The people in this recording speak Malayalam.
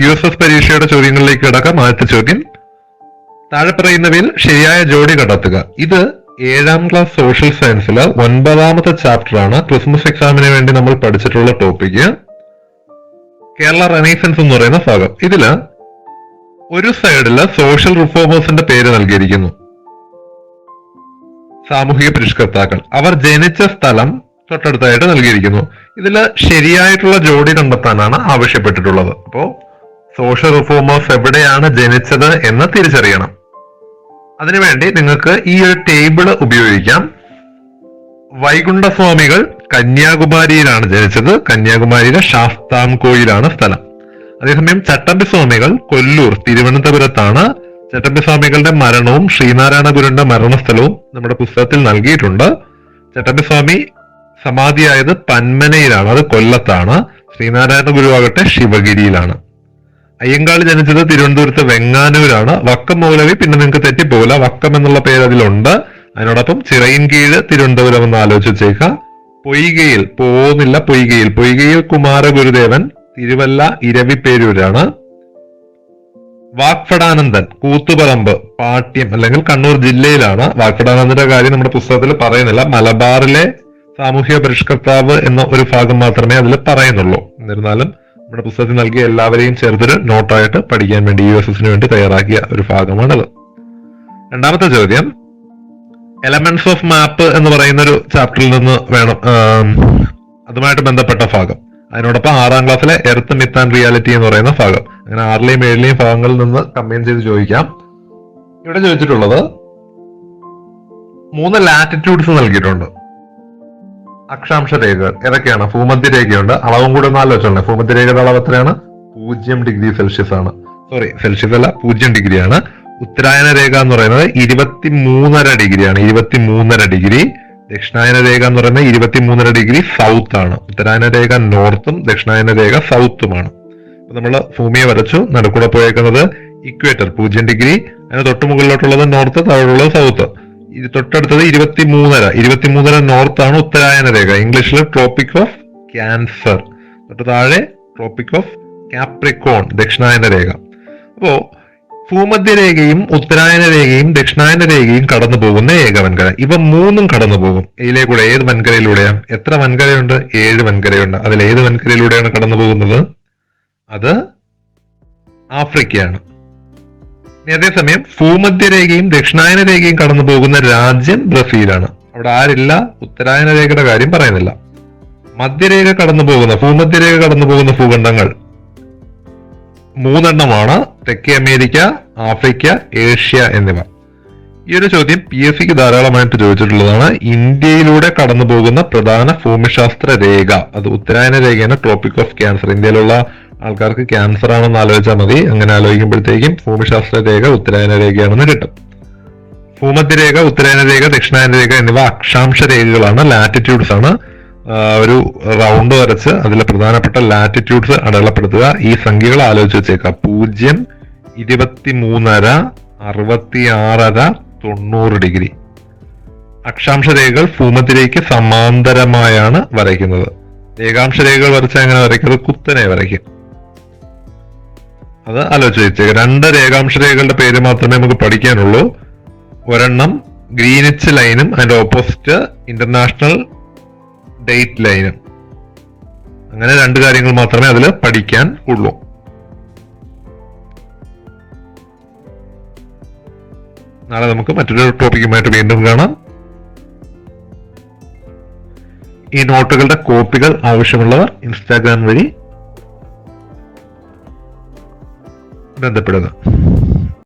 യു എസ് എസ് പരീക്ഷയുടെ ചോദ്യങ്ങളിലേക്ക് കിടക്കാം. ആദ്യത്തെ ചോദ്യം. താഴെ പറയുന്നവയിൽ ശരിയായ ജോഡി കണ്ടെത്തുക. ഇത് ഏഴാം ക്ലാസ് സോഷ്യൽ സയൻസിലെ ഒൻപതാമത്തെ ചാപ്റ്റർ ആണ്. ക്രിസ്മസ് എക്സാമിന് വേണ്ടി നമ്മൾ പഠിച്ചിട്ടുള്ള ടോപ്പിക് കേരള റെനൈസൻസ് എന്ന് പറയുന്ന ഭാഗം. ഇതിൽ ഒരു സൈഡിൽ സോഷ്യൽ റിഫോമേഴ്സിന്റെ പേര് നൽകിയിരിക്കുന്നു. സാമൂഹിക പരിഷ്കർത്താക്കൾ. അവർ ജനിച്ച സ്ഥലം തൊട്ടടുത്തായിട്ട് നൽകിയിരിക്കുന്നു. ഇതിൽ ശരിയായിട്ടുള്ള ജോഡി കണ്ടെത്താനാണ് ആവശ്യപ്പെട്ടിട്ടുള്ളത്. അപ്പോ സോഷ്യൽ റിഫോമേഴ്സ് എവിടെയാണ് ജനിച്ചത് എന്ന് തിരിച്ചറിയണം. അതിനുവേണ്ടി നിങ്ങൾക്ക് ഈ ഒരു ടേബിൾ ഉപയോഗിക്കാം. വൈകുണ്ഠസ്വാമികൾ കന്യാകുമാരിയിലാണ് ജനിച്ചത്. കന്യാകുമാരിയിലെ ശാസ്താംകോയിലാണ് സ്ഥലം. അതേസമയം ചട്ടമ്പി സ്വാമികൾ കൊല്ലൂർ തിരുവനന്തപുരത്താണ്. ചട്ടമ്പി സ്വാമികളുടെ മരണവും ശ്രീനാരായണ ഗുരുവിന്റെ മരണസ്ഥലവും നമ്മുടെ പുസ്തകത്തിൽ നൽകിയിട്ടുണ്ട്. ചട്ടമ്പി സ്വാമി സമാധിയായത് പന്മനയിലാണ് അത് കൊല്ലത്താണ്. ശ്രീനാരായണ ഗുരു ആകട്ടെ ശിവഗിരിയിലാണ്. അയ്യങ്കാളി ജനിച്ചത് തിരുവനന്തപുരത്ത് വെങ്ങാനൂരാണ്. വക്കം മൗലവി പിന്നെ നിങ്ങൾക്ക് തെറ്റിപ്പോകില്ല. വക്കം എന്നുള്ള പേര് അതിലുണ്ട്. അതിനോടൊപ്പം ചിറയിൻകീഴ് തിരുവനന്തപുരം എന്ന് ആലോചിച്ചേക്ക പൊയ്കയിൽ പോകുന്നില്ല പൊയ്കയിൽ. പൊയ്കയിൽ കുമാരഗുരുദേവൻ തിരുവല്ല ഇരവിപ്പേരൂരാണ്. വാക്ഫടാനന്ദൻ കൂത്തുപറമ്പ് പാട്യം അല്ലെങ്കിൽ കണ്ണൂർ ജില്ലയിലാണ്. വാക്ഫടാനന്ദന്റെ കാര്യം നമ്മുടെ പുസ്തകത്തിൽ പറയുന്നില്ല. മലബാറിലെ സാമൂഹ്യ പരിഷ്കർത്താവ് എന്ന ഒരു ഭാഗം മാത്രമേ അതിൽ പറയുന്നുള്ളൂ. എന്നിരുന്നാലും നമ്മുടെ പുസ്തകത്തിൽ നൽകിയ എല്ലാവരെയും ചേർത്തൊരു നോട്ടായിട്ട് പഠിക്കാൻ വേണ്ടി യു എസ് എസിന് വേണ്ടി തയ്യാറാക്കിയ ഒരു ഭാഗമാണത്. രണ്ടാമത്തെ ചോദ്യം എലമെന്റ്സ് ഓഫ് മാപ്പ് എന്ന് പറയുന്ന ഒരു ചാപ്റ്ററിൽ നിന്ന് വേണം അതുമായിട്ട് ബന്ധപ്പെട്ട ഭാഗം. അതിനോടൊപ്പം ആറാം ക്ലാസ്സിലെ എർത്ത് മിത്ത് ആൻഡ് റിയാലിറ്റി എന്ന് പറയുന്ന ഭാഗം. അങ്ങനെ ആറിലെയും ഏഴിലെയും ഭാഗങ്ങളിൽ നിന്ന് കമ്പൈൻ ചെയ്ത് ചോദിക്കാം. ഇവിടെ ചോദിച്ചിട്ടുള്ളത് മൂന്ന് ലാറ്റിറ്റ്യൂഡ്സ് നൽകിയിട്ടുണ്ട്. അക്ഷാംശ രേഖകൾ ഏതൊക്കെയാണ്? ഭൂമധ്യ രേഖയുണ്ട്. അളവും കൂടെ ഒന്ന് ആലോചിച്ചോളെ ഭൂമധ്യ രേഖയുടെ അളവ് എത്രയാണ്? പൂജ്യം ഡിഗ്രി സെൽഷ്യസ് ആണ്. സോറി സെൽഷ്യസ് അല്ല പൂജ്യം ഡിഗ്രിയാണ് ഉത്തരായന രേഖ എന്ന് പറയുന്നത് ഇരുപത്തി മൂന്നര ഡിഗ്രിയാണ് ഇരുപത്തി മൂന്നര ഡിഗ്രി. ദക്ഷിണായന രേഖ എന്ന് പറയുന്നത് ഇരുപത്തി മൂന്നര ഡിഗ്രി സൗത്ത് ആണ്. ഉത്തരായന രേഖ നോർത്തും ദക്ഷിണായന രേഖ സൗത്തുമാണ് അപ്പൊ നമ്മൾ ഭൂമിയെ വരച്ചു നടുക്കൂടെ പോയേക്കുന്നത് ഇക്വേറ്റർ പൂജ്യം ഡിഗ്രി. അതിന് തൊട്ട് മുകളിലോട്ടുള്ളത് നോർത്ത് താഴെയുള്ളത് സൗത്ത് തൊട്ടടുത്തത് ഇരുപത്തി മൂന്നര ഇരുപത്തി മൂന്നര നോർത്ത് ആണ് ഉത്തരായന രേഖ. ഇംഗ്ലീഷിൽ ട്രോപ്പിക് ഓഫ് ക്യാൻസർ തൊട്ട് താഴെ ട്രോപ്പിക് ഓഫ് കാപ്രിക്കോൺ ദക്ഷിണായന രേഖ. അപ്പോ ഭൂമധ്യരേഖയും ഉത്തരായന രേഖയും ദക്ഷിണായന രേഖയും കടന്നു പോകുന്ന ഏക വൻകര ഇവ മൂന്നും കടന്നു പോകും ഇതിലേക്കൂടെ കൂടെ ഏത് വൻകരയിലൂടെയാണ് എത്ര വൻകരയുണ്ട്? ഏഴ് വൻകരയുണ്ട്. അതിൽ ഏത് വൻകരയിലൂടെയാണ് കടന്നു പോകുന്നത് അത് ആഫ്രിക്കയാണ്. അതേസമയം ഭൂമധ്യരേഖയും ദക്ഷിണായന രേഖയും കടന്നു പോകുന്ന രാജ്യം ബ്രസീലാണ്. അവിടെ ആരില്ല ഉത്തരായന രേഖയുടെ കാര്യം പറയുന്നില്ല. മധ്യരേഖ കടന്നു പോകുന്ന ഭൂമധ്യരേഖ കടന്നു പോകുന്ന ഭൂഖണ്ഡങ്ങൾ മൂന്നെണ്ണമാണ്. തെക്കേ അമേരിക്ക ആഫ്രിക്ക ഏഷ്യ എന്നിവ. ഈ ഒരു ചോദ്യം പി എസ് സിക്ക് ധാരാളമായിട്ട് ചോദിച്ചിട്ടുള്ളതാണ്. ഇന്ത്യയിലൂടെ കടന്നു പോകുന്ന പ്രധാന ഭൂമിശാസ്ത്ര രേഖ അത് ഉത്തരായന രേഖയാണ് ട്രോപ്പിക് ഓഫ് ക്യാൻസർ ഇന്ത്യയിലുള്ള ആൾക്കാർക്ക് ക്യാൻസർ ആണെന്ന് ആലോചിച്ചാൽ മതി. അങ്ങനെ ആലോചിക്കുമ്പോഴത്തേക്കും ഭൂമിശാസ്ത്ര രേഖ ഉത്തരായന രേഖയാണെന്ന് കിട്ടും. ഭൂമധ്യരേഖ ഉത്തരായന രേഖ ദക്ഷിണായന രേഖ എന്നിവ അക്ഷാംശ രേഖകളാണ് ലാറ്റിറ്റ്യൂഡ്സ് ആണ്. ഒരു റൗണ്ട് വരച്ച് അതിലെ പ്രധാനപ്പെട്ട ലാറ്റിറ്റ്യൂഡ്സ് അടയാളപ്പെടുത്തുക. ഈ സംഖ്യകൾ ആലോചിച്ച് വെച്ചേക്കാം പൂജ്യം ഇരുപത്തി മൂന്നര അറുപത്തി ആറര തൊണ്ണൂറ് ഡിഗ്രി. അക്ഷാംശ രേഖകൾ ഭൂമത്തിലേക്ക് സമാന്തരമായാണ് വരയ്ക്കുന്നത്. രേഖാംശ രേഖകൾ വരച്ചാൽ എങ്ങനെ വരയ്ക്കുന്നത് കുത്തനെ വരയ്ക്കും. അത് ആലോചിച്ച് രണ്ട് രേഖാംശ രേഖകളുടെ പേര് മാത്രമേ നമുക്ക് പഠിക്കാനുള്ളൂ. ഒരെണ്ണം ഗ്രീനിച്ച് ലൈനും അതിന്റെ ഓപ്പോസിറ്റ് ഇന്റർനാഷണൽ ഡേറ്റ് ലൈനും. അങ്ങനെ രണ്ട് കാര്യങ്ങൾ മാത്രമേ അതിൽ പഠിക്കാൻ ഉള്ളൂ. നാളെ നമുക്ക് മറ്റൊരു ടോപ്പിക്കുമായിട്ട് വീണ്ടും കാണാം. ഈ നോട്ടുകളുടെ കോപ്പികൾ ആവശ്യമുള്ളവർ ഇൻസ്റ്റാഗ്രാം വഴി grande, perdón.